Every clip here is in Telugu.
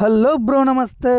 హలో బ్రో నమస్తే.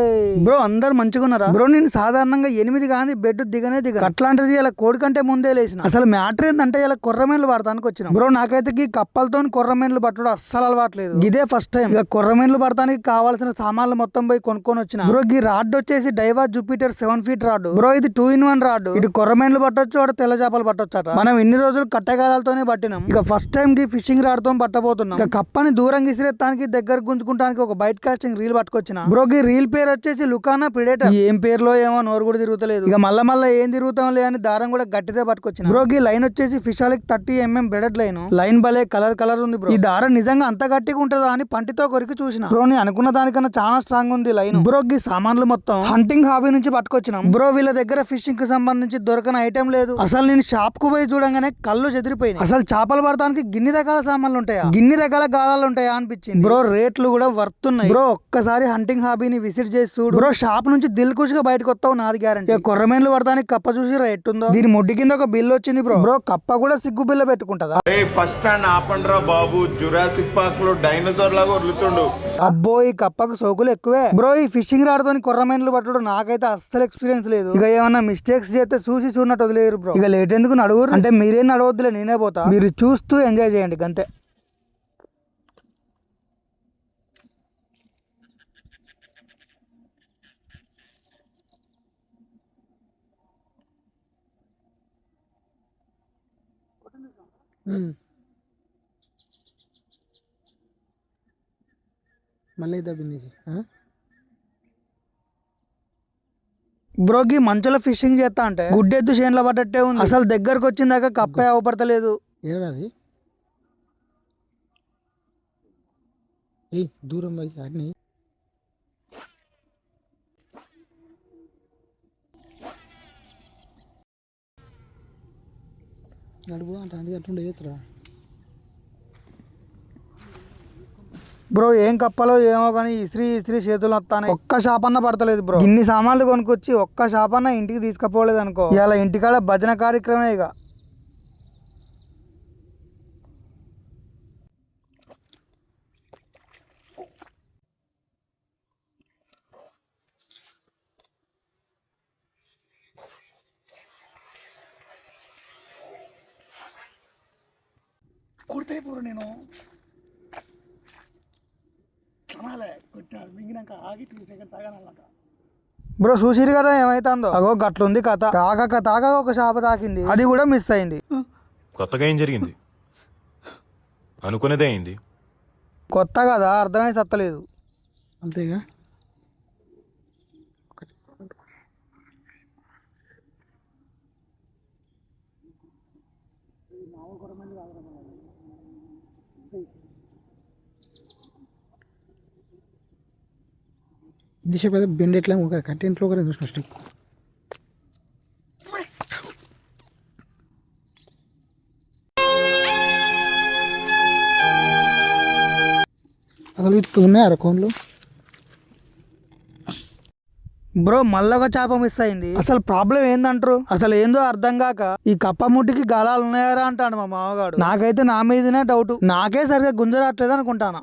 బ్రో అందరు మంచిగా ఉన్నారా బ్రో నేను సాధారణంగా ఎనిమిది కానీ బెడ్ దిగనే దిగ అట్లాంటిది ఇలా కోడి కంటే ముందే లేచిన. అసలు మ్యాటర్ ఏంటంటే ఇలా కొర్రమేన్లు పడతానికి వచ్చిన. బ్రో నాకైతే ఈ కప్పలతో కొర్రమేన్లు పట్టడం అస్సలు అలవాట్లేదు. ఇదే ఫస్ట్ టైం. ఇక కొర్రమేన్లు పడటానికి కావాల్సిన సామాన్లు మొత్తం పోయి కొనుక్కొని వచ్చిన. బ్రో ఈ రాడ్ వచ్చేసి Daiwa Jupiter seven feet rod. Bro ఇది టూ ఇన్ వన్ రాడ్. ఇటు కొర్రమేన్లు పట్టొచ్చు అటు తెల్ల చేపలు పట్టొచ్చట. మనం ఇన్ని రోజులు కట్టెగాలతోనే పట్టినాం. ఇక ఫస్ట్ టైం కి ఫిషింగ్ రాడ్తో పట్టబోతున్నాం. ఇక కప్పని దూరం గిసిరెత్తానికి దగ్గర గుంజుకుంటానికి ఒక బైట్ కాస్టింగ్ రీల్ పట్టుకొచ్చిన? బ్రో ఈ రీల్ పేరు వచ్చేసి లుకానా ప్రిడేటర్. ఏం పేరులో ఏమో నోరు కూడా తిరుగుతలేదు. ఇక మళ్ళా మళ్ళా ఏం తిరుగుతాం లే అని దారం కూడా గట్టిదే పట్టుకొచ్చిన. బ్రో ఈ లైన్ వచ్చేసి ఫిషాలిక్ thirty mm braided line. Line భలే కలర్ కలర్ ఉంది బ్రో. ఈ దారం నిజంగా అంత గట్టిగా ఉంటుందా అని పంటితో కొరికి చూసిన. బ్రో నీ అనుకున్న దానికన్నా చాలా స్ట్రాంగ్ ఉంది లైన్. బ్రో ఈ సామాన్లు మొత్తం హంటింగ్ హాబీ నుంచి పట్టుకొచ్చినాం. బ్రో వీళ్ళ దగ్గర ఫిషింగ్కి సంబంధించి దొరకని ఐటెం లేదు. అసలు నేను షాప్కు పోయి చూడంగానే కళ్ళు చెదిరిపోయినాయి. అసలు చేపలు పడటానికి గిన్ని రకాల సామాన్లు ఉంటాయా? గిన్ని రకాల గాలాలు ఉంటాయా అనిపించింది. బ్రో రేట్లు కూడా వర్త్ ఉన్నాయి బ్రో ఒక్కసారి హంటింగ్ హాబీని విజిట్ చేసి చూడు. బ్రో షాప్ నుంచి దిల్ కుషిగా బయటకు వస్తావు నాది గ్యారంటీ కొర్రమేన్లు పడటానికి కప్ప చూసి ఎట్టుందో? దీని ముడ్డి కింద ఒక బిల్ వచ్చింది బ్రో బ్రో కప్ప కూడా సిగ్గు బిల్ల పెట్టుకుంటదా? ఏ ఫస్ట్ స్టాండ్ ఆపండ్రా బాబు. జురాసిక్ పార్క్లో డైనోసార్ లాగా వదులుతుండు. అబ్బో ఈ కప్పకు సోకులు ఎక్కువే. బ్రో ఈ ఫిషింగ్ రాడ్తోని కొర్రమైన్లు పట్టడం నాకైతే అస్సలు ఎక్స్పీరియన్స్ లేదు. ఇక ఏమన్నా మిస్టేక్స్ చేస్తే చూసి చూడనట్టు వదిలేరు బ్రో ఇక లేట్ ఎందుకు నడుగురు అంటే మీరేం నడవద్దులే నేనే పోతా. మీరు చూస్తూ ఎంజాయ్ చేయండి గంతే. మళ్ళీ దబ్బింది బ్రోకి మంచులో ఫిషింగ్ చేస్తా అంటే గుడ్డెద్దు చేనులో పడ్డట్టే ఉంది. అసలు దగ్గరకు వచ్చిందాక కప్పే అవపడతలేదు. ఏడాది ఏయ్ దూరం పోయి నడుపు అంటే అందుకే అట్టుండే చేతురా బ్రో ఏం కప్పలో ఏమో కానీ ఇస్త్రీ ఇస్త్రీ చేతులు వస్తానే ఒక్క షాపన్న పడతలేదు బ్రో ఇన్ని సామాన్లు కొనుక్కొచ్చి ఒక్క షాపన్న ఇంటికి తీసుకుపోలేదు అనుకో ఇలా ఇంటికాడ భజన కార్యక్రమే ఇక కొడితే నేను కనాలే కొట్టినాడు. మింగినాక ఆగి టూ సెకండ్స్ ఆగానన్నాక బ్రో చూసిరు కదా ఏమైతుందో? అగో గట్లుంది కథ. తాగక తాగక ఒక షాప తాకింది. అది కూడా మిస్ అయింది. కొత్తగా ఏం జరిగింది? అనుకునేదే అయింది. కొత్త కదా అర్థమై సత్తలేదు. అంతేగా? ఇంతసేపు అయితే బెండ్ ఎట్లా ఒక కట్టెంట్లో కూడా చూసిన ఫస్ట్ అసలు ఇట్లా ఉన్నాయా కోన్లు బ్రో మళ్ళీ ఒక చేప మిస్ అయింది. అసలు ప్రాబ్లం ఏందంటారు? అసలు ఏందో అర్థం కాక ఈ కప్ప ముట్టికి గాలాలు ఉన్నాయారా అంటాడు మా మామగాడు. నాకైతే నా మీదనే డౌట్ నాకే సరిగా గుంజరాట్లేదు అనుకుంటానా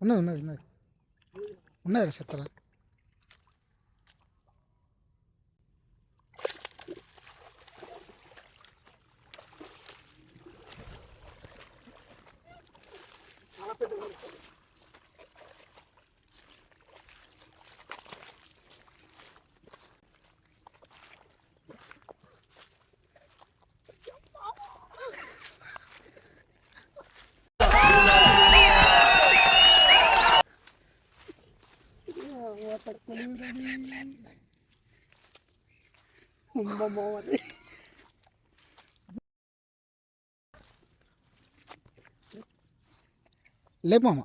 ఉన్నది ఉన్నది ఉన్నది ఉన్నది చెత్తరా అమ్మమ్మో అది లేపమ్మ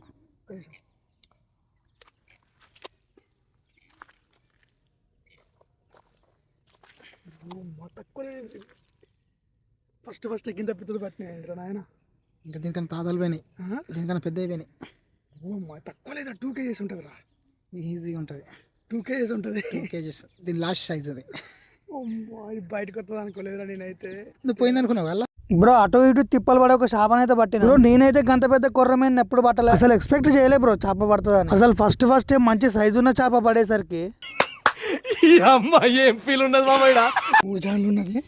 అమ్మో, తక్కువనే ఫస్ట్ ఫస్ట్ కింద పిత్తులు పట్టినాయి నాయన? ఇంకా దీనికన్నా తాతలు పోయినాయి. దీనికన్నా పెద్ద అయిపోయినాయి తక్కువ లేదా టూ కేజీస్ ఉంటుంది రా ఈజీగా ఉంటుంది. టూ కేజీస్ ఉంటుంది. టూ కేజెస్ దీని లాస్ట్ సైజ్ అది. బయటకు వస్తుంది అనుకోలేదురా నేనైతే. నువ్వు పోయింది అనుకున్నావు? వల్ల బ్రో అటు ఇటు తిప్పలు పడే ఒక చేపను అయితే పట్టిన. బ్రో నేనైతే గంత పెద్ద కొర్రమైన ఎప్పుడు పట్టలే. అసలు ఎక్స్పెక్ట్ చేయలే బ్రో చేప పడుతుందని. అసలు ఫస్ట్ ఫస్ట్ మంచి సైజు ఉన్న చేప పడేసరికి. మూడు జాన్లు ఉన్నది.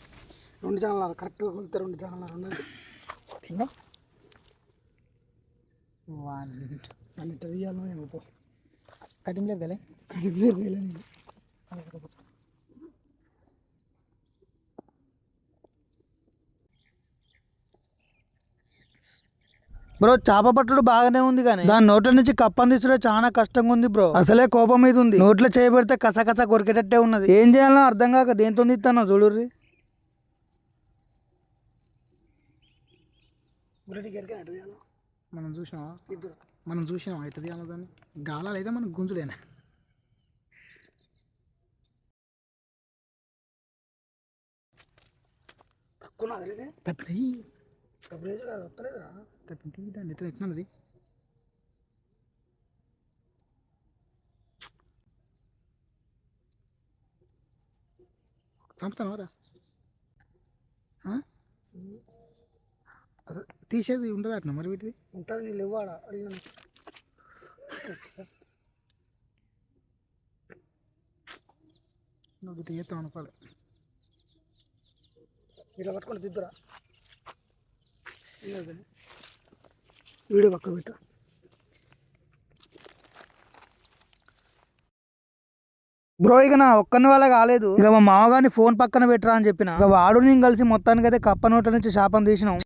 రెండు జాన్లు కరెక్ట్ కొలితే రెండు జాన్లు ఉన్నది. తీయాలో. కటింగ్ లేదు కదా? అది లేదు, బ్రో చేప పట్టుడు బాగానే ఉంది కానీ. దాని నోట్ల నుంచి కప్పని తీసుడే చాలా కష్టంగా ఉంది బ్రో. అసలే కోపం మీద ఉంది. నోట్లో చేయబెడితే కసకస కొరికేటట్టే ఉన్నది. ఏం చేయాలో అర్థం కాక దేంతో తీస్తానో చూడుర్రి. మనం చూసినావా? మనం చూసినాం అయితే తీయాలో దాన్ని? గాలాలు అయితే మనకు గుంజులేనా. తక్కువ ఇది కాదు వస్తలేదురా తప్పింటి దాన్ని ఎట్లా చంపుతాను రా తీసేది ఉండదు అట్లా మరి వీటిది? ఉంటుంది నీళ్ళు ఇవ్వాడా అడిగిన నువ్వు ఇటు చేస్తావు అనుకోవాలి ఇలా పట్టుకొని తిద్దురా వీడియో పక్క పెట్టు. బ్రో ఇక నా ఒక్కని వల్ల కాలేదు. ఇక మా మామగారిని ఫోన్ పక్కన పెట్టరా అని చెప్పిన. ఇక వాడు నేను కలిసి మొత్తానికి అయితే కప్ప నోట్ల నుంచి చేపను తీసినాం.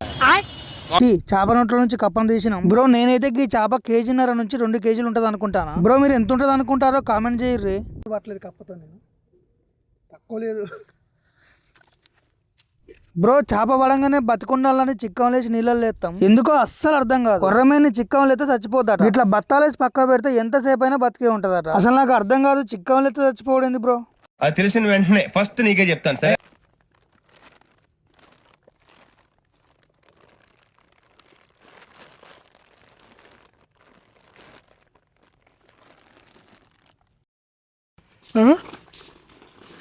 చేప నోట్ల నుంచి కప్పను తీసినాం. బ్రో నేనైతే ఈ చేప కేజీన్నర నుంచి రెండు కేజీలు ఉంటుంది అనుకుంటాను? బ్రో మీరు ఎంత ఉంటుంది అనుకుంటారో కామెంట్ చేయర్రి పట్టలేదు కప్పతో నేను. తక్కువ లేదు. బ్రో చేప పడంగానే బతికుండాలని చిక్కం లేచి నీళ్ళలో లేస్తాం ఎందుకో అస్సలు అర్థం కాదు. కొర్రమైన చిక్కం లేతే చచ్చిపోతాడు ఇట్లా బత్తాలేసి పక్క పెడితే ఎంతసేపు అయినా బతికే ఉంటదట. అసలు నాకు అర్థం కాదు చిక్కం లేతే చచ్చిపోవడం బ్రో? అది తెలిసిన వెంటనే ఫస్ట్ నీకే చెప్తాను సరే?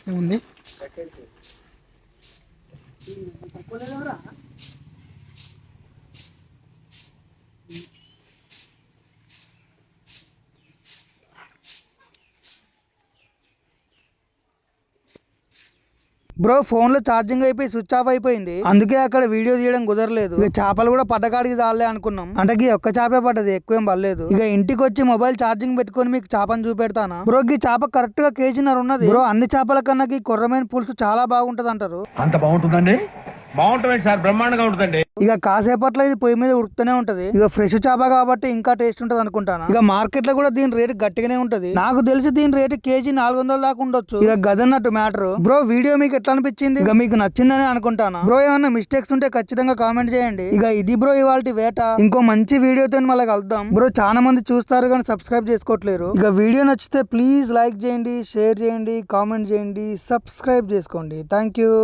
ఏముంది? ¿Cuál es la braja? Bro ఫోన్లో ఛార్జింగ్ అయిపోయి స్విచ్ ఆఫ్ అయిపోయింది. అందుకే అక్కడ వీడియో తీయడం కుదరలేదు. ఇక చేపలు కూడా పడ్డకాడికి చాలే అనుకున్నాం. అంటే ఈ ఒక్క చేపే పడ్డది ఎక్కువేం పడలేదు. ఇక ఇంటికి వచ్చి మొబైల్ ఛార్జింగ్ పెట్టుకొని మీకు చేపను చూపెడతానా? బ్రో ఈ చేప కరెక్ట్గా కేజీన్నర ఉన్నది. బ్రో అన్ని చేపల కన్నా ఈ కొర్రమైన పులుసు చాలా బాగుంటది అంటారు అంత బాగుంటుందండి? బాగుంటుంది సార్ బ్రహ్మాండంగా ఉంటుందండి. ఇక కాసేపట్లో ఇది పొయ్యి మీద ఉడుకుతూనే ఉంటది. ఇక ఫ్రెష్ చేప కాబట్టి ఇంకా టేస్ట్ ఉంటది అనుకుంటాను? ఇక మార్కెట్లో కూడా దీని రేటు గట్టిగానే ఉంటది. నాకు తెలిసి దీని రేటు కేజీ నాలుగు వందల దాకా ఉండొచ్చు. ఇక గదన్నట్టు మ్యాటర్. బ్రో వీడియో మీకు ఎట్లా అనిపించింది? ఇక మీకు నచ్చిందని అనుకుంటాను? బ్రో ఏమన్నా మిస్టేక్స్ ఉంటే ఖచ్చితంగా కామెంట్ చేయండి. ఇక ఇది బ్రో ఇవాళ వేట. ఇంకో మంచి వీడియోతో మళ్ళీ కలుద్దాం. బ్రో చాలా మంది చూస్తారు కానీ సబ్స్క్రైబ్ చేసుకోవట్లేరు. ఇక వీడియో నచ్చితే ప్లీజ్ లైక్ చేయండి షేర్ చేయండి కామెంట్ చేయండి సబ్స్క్రైబ్ చేసుకోండి. Thank you.